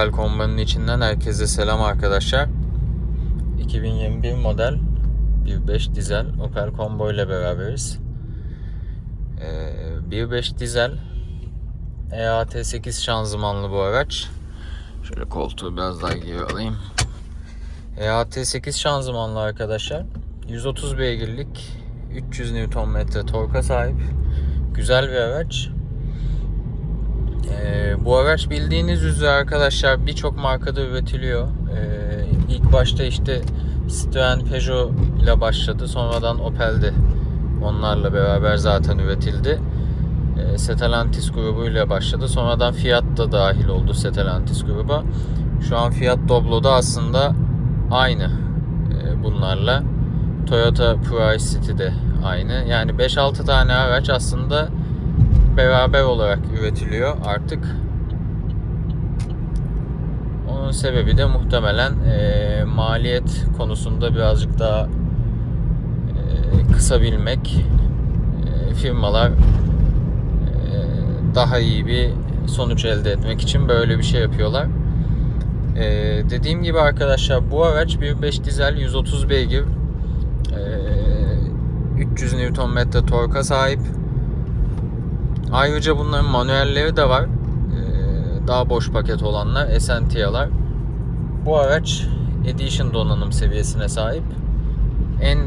Opel Komba'nın içinden herkese selam arkadaşlar. 2021 model 1.5 dizel Opel Combo ile beraberiz. Ee, 1.5 dizel EAT8 şanzımanlı bu araç. Şöyle koltuğu biraz daha geri alayım. EAT8 şanzımanlı arkadaşlar. 130 beygirlik 300 Nm torka sahip. Güzel bir araç. Ee, bu araç bildiğiniz üzere arkadaşlar birçok markada üretiliyor. Ee, ilk başta işte Citroen Peugeot ile başladı. Sonradan Opel'de onlarla beraber zaten üretildi. Ee, Stellantis grubu ile başladı. Sonradan Fiat da dahil oldu Stellantis gruba. Şu an Fiat Doblo'da aslında aynı ee, bunlarla. Toyota Prius City'de aynı. Yani 5-6 tane araç aslında beraber olarak üretiliyor artık. Onun sebebi de muhtemelen e, maliyet konusunda birazcık daha e, kısabilmek. E, firmalar e, daha iyi bir sonuç elde etmek için böyle bir şey yapıyorlar. E, dediğim gibi arkadaşlar bu araç 1.5 dizel 130 beygir e, 300 Nm torka sahip. Ayrıca bunların manuelleri de var. Ee, daha boş paket olanlar, Essentia'lar. Bu araç Edition donanım seviyesine sahip. En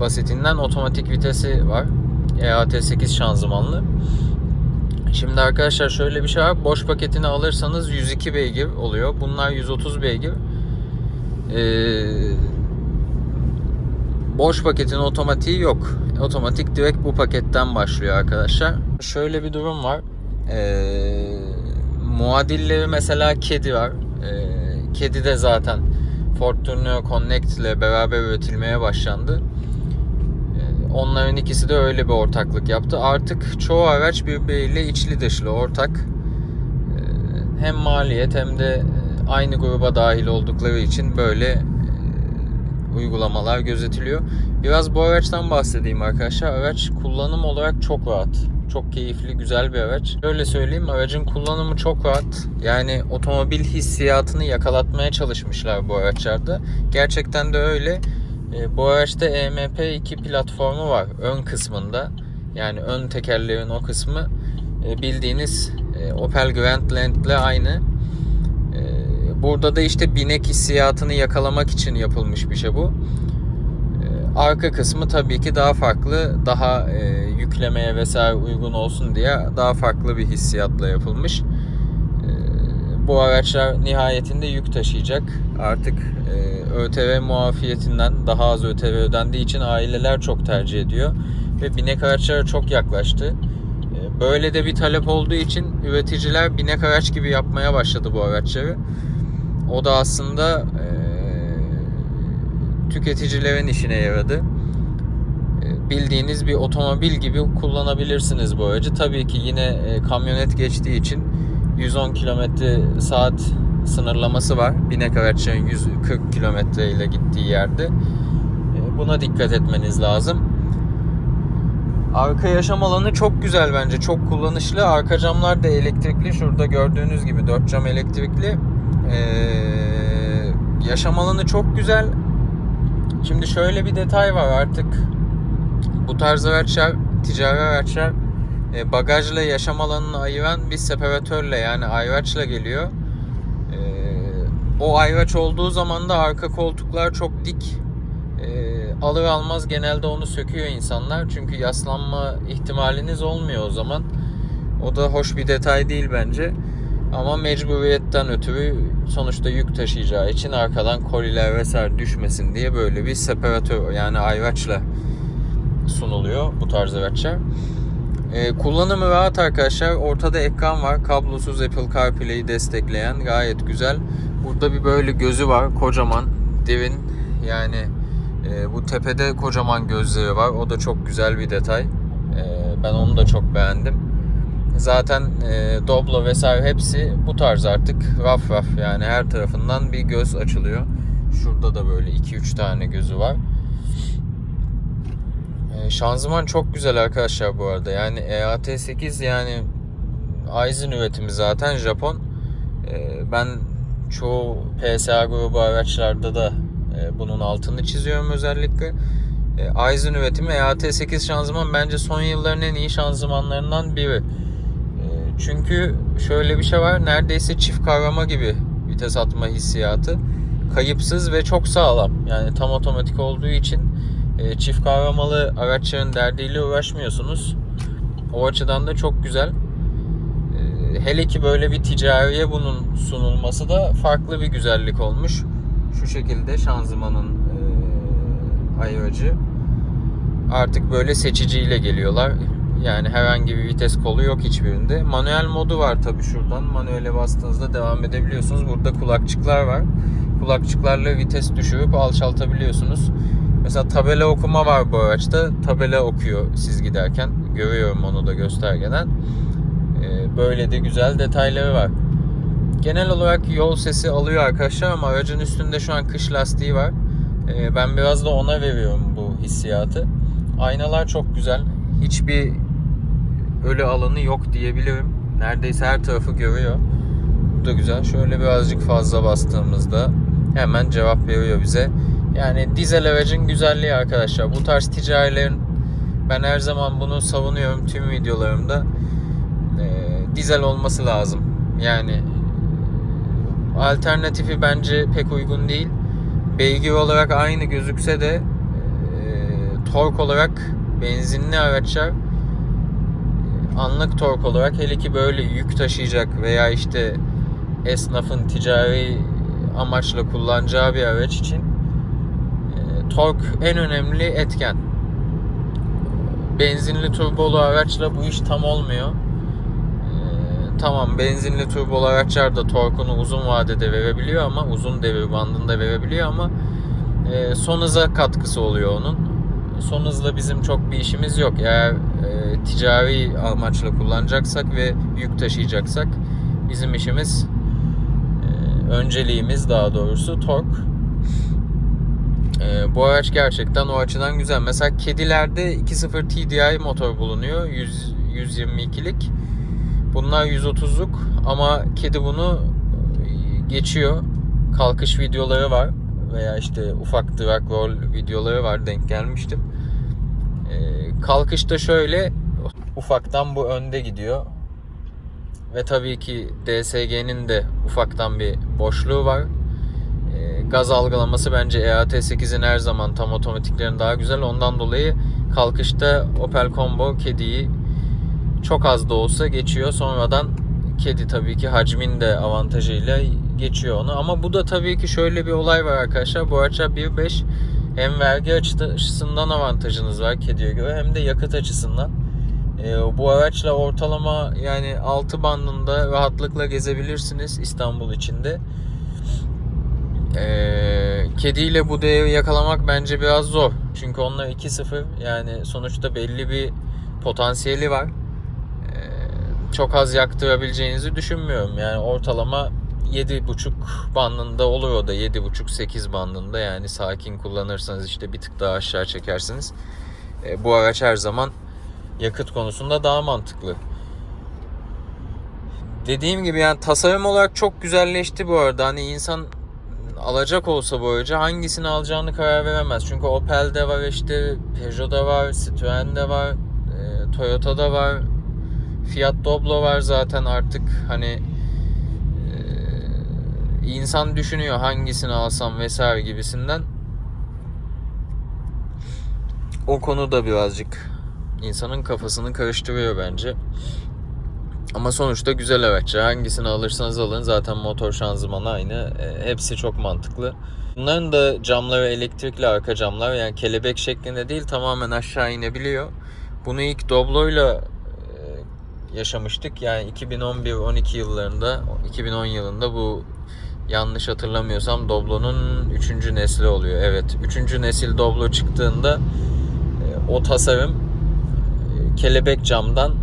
basitinden otomatik vitesi var. EAT8 şanzımanlı. Şimdi arkadaşlar şöyle bir şey var. Boş paketini alırsanız 102 beygir oluyor. Bunlar 130 beygir. Ee, boş paketin otomatiği yok. Otomatik direkt bu paketten başlıyor arkadaşlar. Şöyle bir durum var. Ee, muadilleri mesela kedi var. Ee, kedi de zaten Ford Tourneo Connect ile beraber üretilmeye başlandı. Ee, onların ikisi de öyle bir ortaklık yaptı. Artık çoğu araç birbiriyle içli dışlı ortak. Ee, hem maliyet hem de aynı gruba dahil oldukları için böyle e, uygulamalar gözetiliyor. Biraz bu araçtan bahsedeyim arkadaşlar. Araç kullanım olarak çok rahat. Çok keyifli, güzel bir araç. Öyle söyleyeyim aracın kullanımı çok rahat. Yani otomobil hissiyatını yakalatmaya çalışmışlar bu araçlarda. Gerçekten de öyle. E, bu araçta EMP2 platformu var ön kısmında. Yani ön tekerleğin o kısmı e, bildiğiniz e, Opel Grandland ile aynı. E, burada da işte binek hissiyatını yakalamak için yapılmış bir şey bu. Arka kısmı tabii ki daha farklı, daha e, yüklemeye vesaire uygun olsun diye daha farklı bir hissiyatla yapılmış. E, bu araçlar nihayetinde yük taşıyacak. Artık e, ÖTV muafiyetinden daha az ÖTV ödendiği için aileler çok tercih ediyor. Ve binek araçlara çok yaklaştı. E, böyle de bir talep olduğu için üreticiler binek araç gibi yapmaya başladı bu araçları. O da aslında tüketicilerin işine yaradı. Bildiğiniz bir otomobil gibi kullanabilirsiniz bu aracı. Tabii ki yine kamyonet geçtiği için 110 km saat sınırlaması var. Binek araçların 140 km ile gittiği yerde. Buna dikkat etmeniz lazım. Arka yaşam alanı çok güzel bence. Çok kullanışlı. Arka camlar da elektrikli. Şurada gördüğünüz gibi 4 cam elektrikli. Ee, yaşam alanı çok güzel. Şimdi şöyle bir detay var artık bu tarz araçlar, ticari araçlar e, bagajla yaşam alanını ayıran bir separatörle yani ayraçla geliyor. E, o ayraç olduğu zaman da arka koltuklar çok dik. E, alır almaz genelde onu söküyor insanlar. Çünkü yaslanma ihtimaliniz olmuyor o zaman. O da hoş bir detay değil bence. Ama mecburiyetten ötürü sonuçta yük taşıyacağı için arkadan koliler vesaire düşmesin diye böyle bir separatör yani ayraçla sunuluyor bu tarz araçlar. Ee, kullanımı rahat arkadaşlar. Ortada ekran var. Kablosuz Apple CarPlay'i destekleyen gayet güzel. Burada bir böyle gözü var. Kocaman, devin. Yani e, bu tepede kocaman gözleri var. O da çok güzel bir detay. E, ben onu da çok beğendim. Zaten e, Doblo vesaire hepsi bu tarz artık raf raf yani her tarafından bir göz açılıyor. Şurada da böyle 2-3 tane gözü var. E, şanzıman çok güzel arkadaşlar bu arada. Yani EAT8 yani Aizen üretimi zaten Japon. E, ben çoğu PSA grubu araçlarda da e, bunun altını çiziyorum özellikle. E, Aizen üretimi EAT8 şanzıman bence son yılların en iyi şanzımanlarından biri. Çünkü şöyle bir şey var. Neredeyse çift kavrama gibi vites atma hissiyatı. Kayıpsız ve çok sağlam. Yani tam otomatik olduğu için e, çift kavramalı araçların derdiyle uğraşmıyorsunuz. O açıdan da çok güzel. E, hele ki böyle bir ticariye bunun sunulması da farklı bir güzellik olmuş. Şu şekilde şanzımanın e. Artık böyle seçiciyle geliyorlar. Yani herhangi bir vites kolu yok hiçbirinde. Manuel modu var tabi şuradan. Manuele bastığınızda devam edebiliyorsunuz. Burada kulakçıklar var. Kulakçıklarla vites düşürüp alçaltabiliyorsunuz. Mesela tabela okuma var bu araçta. Tabela okuyor siz giderken. Görüyorum onu da göstergeden. Ee, Böyle de güzel detayları var. Genel olarak yol sesi alıyor arkadaşlar ama aracın üstünde şu an kış lastiği var. Ee, Ben biraz da ona veriyorum bu hissiyatı. Aynalar çok güzel. Hiçbir ölü alanı yok diyebilirim. Neredeyse her tarafı görüyor. Bu da güzel. Şöyle birazcık fazla bastığımızda hemen cevap veriyor bize. Yani dizel aracın güzelliği arkadaşlar. Bu tarz ticarilerin ben her zaman bunu savunuyorum tüm videolarımda. Ee, dizel olması lazım. Yani alternatifi bence pek uygun değil. Beygir olarak aynı gözükse de e, tork olarak benzinli araçlar e, anlık tork olarak hele ki böyle yük taşıyacak veya işte esnafın ticari amaçla kullanacağı bir araç için e, tork en önemli etken. Benzinli turbolu araçla bu iş tam olmuyor. E, tamam benzinli turbolu araçlar da torkunu uzun vadede verebiliyor ama uzun devir bandında verebiliyor ama e, son hıza katkısı oluyor onun. Son hızla bizim çok bir işimiz yok. Eğer ticari amaçla kullanacaksak ve yük taşıyacaksak bizim işimiz e, önceliğimiz daha doğrusu tork. E, bu araç gerçekten o açıdan güzel. Mesela kedilerde 2.0 TDI motor bulunuyor. 100, 122'lik. Bunlar 130'luk ama kedi bunu geçiyor. Kalkış videoları var veya işte ufak drag roll videoları var denk gelmiştim. Ee, kalkışta şöyle ufaktan bu önde gidiyor. Ve tabii ki DSG'nin de ufaktan bir boşluğu var. Ee, gaz algılaması bence E EAT8'in her zaman tam otomatiklerin daha güzel. Ondan dolayı kalkışta Opel Combo kediyi çok az da olsa geçiyor. Sonradan kedi tabii ki hacmin de avantajıyla geçiyor onu. Ama bu da tabii ki şöyle bir olay var arkadaşlar. Bu araçlar 1.5 hem vergi açısından avantajınız var kediye göre hem de yakıt açısından. Ee, bu araçla ortalama yani 6 bandında rahatlıkla gezebilirsiniz İstanbul içinde. Ee, kediyle bu değeri yakalamak bence biraz zor. Çünkü onlar 2.0 yani sonuçta belli bir potansiyeli var. Ee, çok az yaktırabileceğinizi düşünmüyorum. Yani ortalama 7.5 bandında olur o da 7.5-8 bandında yani sakin kullanırsanız işte bir tık daha aşağı çekersiniz. Ee, bu araç her zaman yakıt konusunda daha mantıklı. Dediğim gibi yani tasarım olarak çok güzelleşti bu arada. Hani insan alacak olsa bu aracı hangisini alacağını karar veremez. Çünkü Opel'de var işte, Peugeot'da var, Citroen'de var, e, Toyota'da var, Fiat Doblo var zaten artık hani e, insan düşünüyor hangisini alsam vesaire gibisinden. O konu da birazcık insanın kafasını karıştırıyor bence. Ama sonuçta güzel araçlar. Hangisini alırsanız alın zaten motor şanzımanı aynı. E, hepsi çok mantıklı. Bunların da camları elektrikli arka camlar yani kelebek şeklinde değil tamamen aşağı inebiliyor. Bunu ilk Doblo'yla e, yaşamıştık. Yani 2011-12 yıllarında 2010 yılında bu yanlış hatırlamıyorsam Doblo'nun 3. nesli oluyor. Evet 3. nesil Doblo çıktığında e, o tasarım kelebek camdan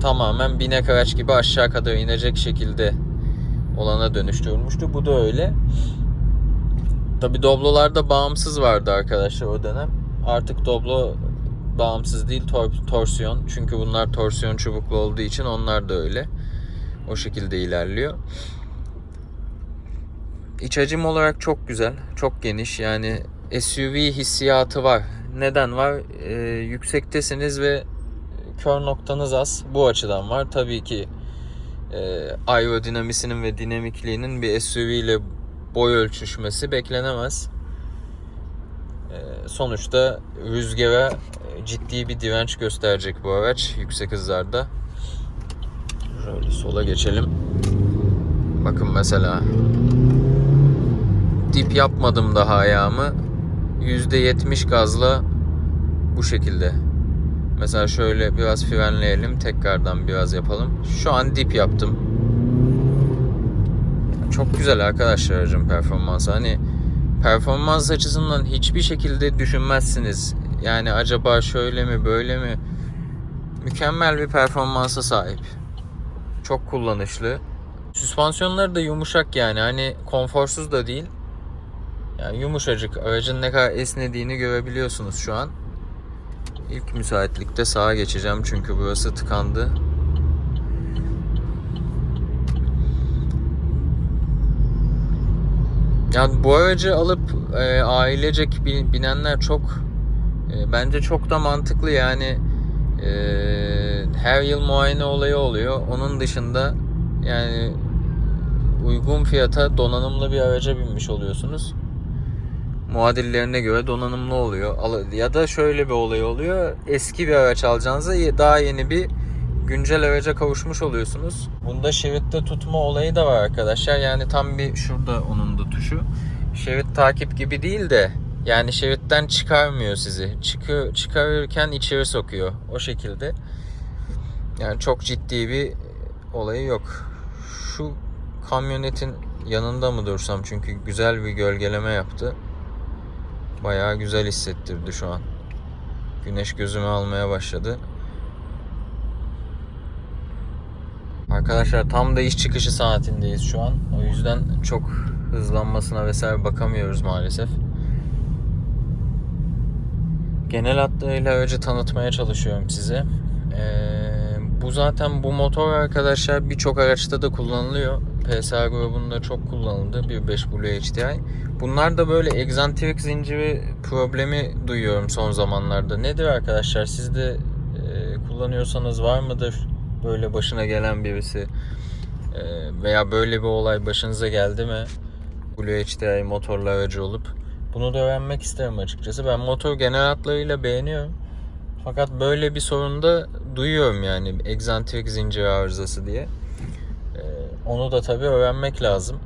tamamen binek araç gibi aşağı kadar inecek şekilde olana dönüştürülmüştü. Bu da öyle. Tabi Doblo'larda bağımsız vardı arkadaşlar o dönem. Artık Doblo bağımsız değil tor- torsiyon. Çünkü bunlar torsiyon çubuklu olduğu için onlar da öyle. O şekilde ilerliyor. İç hacim olarak çok güzel, çok geniş. Yani SUV hissiyatı var. Neden var? Ee, yüksektesiniz ve kör noktanız az. Bu açıdan var. Tabii ki e, aerodinamisinin ve dinamikliğinin bir SUV ile boy ölçüşmesi beklenemez. E, sonuçta rüzgara e, ciddi bir direnç gösterecek bu araç yüksek hızlarda. Şöyle sola geçelim. Bakın mesela dip yapmadım daha ayağımı. %70 gazla bu şekilde. Mesela şöyle biraz frenleyelim. Tekrardan biraz yapalım. Şu an dip yaptım. Çok güzel arkadaşlar aracın performansı. Hani performans açısından hiçbir şekilde düşünmezsiniz. Yani acaba şöyle mi böyle mi? Mükemmel bir performansa sahip. Çok kullanışlı. Süspansiyonları da yumuşak yani. Hani konforsuz da değil. Yani yumuşacık. Aracın ne kadar esnediğini görebiliyorsunuz şu an. İlk müsaitlikte sağa geçeceğim çünkü burası tıkandı. Yani bu aracı alıp e, ailecek bin- binenler çok e, bence çok da mantıklı yani e, her yıl muayene olayı oluyor. Onun dışında yani uygun fiyata donanımlı bir araca binmiş oluyorsunuz muadillerine göre donanımlı oluyor. Ya da şöyle bir olay oluyor. Eski bir araç alacağınızda ye- daha yeni bir güncel araca kavuşmuş oluyorsunuz. Bunda şeritte tutma olayı da var arkadaşlar. Yani tam bir şurada onun da tuşu. Şerit takip gibi değil de yani şeritten çıkarmıyor sizi. Çıkı, çıkarırken içeri sokuyor. O şekilde. Yani çok ciddi bir olayı yok. Şu kamyonetin yanında mı dursam çünkü güzel bir gölgeleme yaptı. Bayağı güzel hissettirdi şu an. Güneş gözümü almaya başladı. Arkadaşlar tam da iş çıkışı saatindeyiz şu an. O yüzden çok hızlanmasına vesaire bakamıyoruz maalesef. Genel hatlarıyla aracı tanıtmaya çalışıyorum size. Ee, bu zaten bu motor arkadaşlar birçok araçta da kullanılıyor. PSA grubunda çok kullanıldı 1.5 Blue HDI. Bunlar da böyle egzantrik zinciri problemi duyuyorum son zamanlarda. Nedir arkadaşlar? Siz de e, kullanıyorsanız var mıdır böyle başına gelen birisi? E, veya böyle bir olay başınıza geldi mi? Blue HDI motorlu aracı olup. Bunu da öğrenmek isterim açıkçası. Ben motor genel hatlarıyla beğeniyorum. Fakat böyle bir sorun da duyuyorum yani egzantrik zincir arızası diye. Onu da tabii öğrenmek lazım.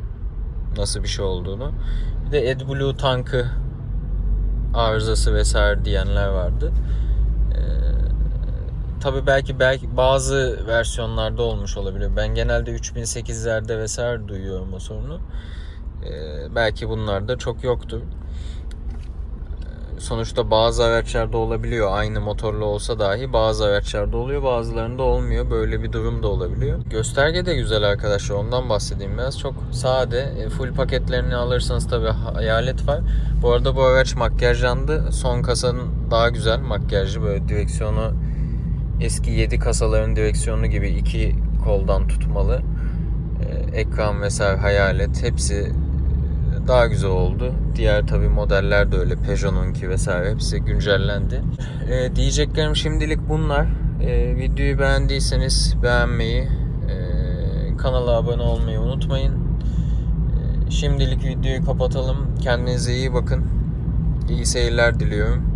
Nasıl bir şey olduğunu. Bir de AdBlue tankı arızası vesaire diyenler vardı. Ee, tabii belki belki bazı versiyonlarda olmuş olabilir. Ben genelde 3008'lerde vesaire duyuyorum o sorunu. Ee, belki bunlarda çok yoktur. Sonuçta bazı araçlarda olabiliyor. Aynı motorlu olsa dahi bazı araçlarda oluyor. Bazılarında olmuyor. Böyle bir durum da olabiliyor. Gösterge de güzel arkadaşlar. Ondan bahsedeyim biraz. Çok sade. E, Full paketlerini alırsanız tabi hayalet var. Bu arada bu araç makyajlandı. Son kasanın daha güzel makyajlı. Böyle direksiyonu eski 7 kasaların direksiyonu gibi iki koldan tutmalı. E, Ekran vesaire hayalet hepsi daha güzel oldu. Diğer tabi modeller de öyle. Peugeot'unki vesaire hepsi güncellendi. Ee, diyeceklerim şimdilik bunlar. Ee, videoyu beğendiyseniz beğenmeyi, e, kanala abone olmayı unutmayın. Ee, şimdilik videoyu kapatalım. Kendinize iyi bakın. İyi seyirler diliyorum.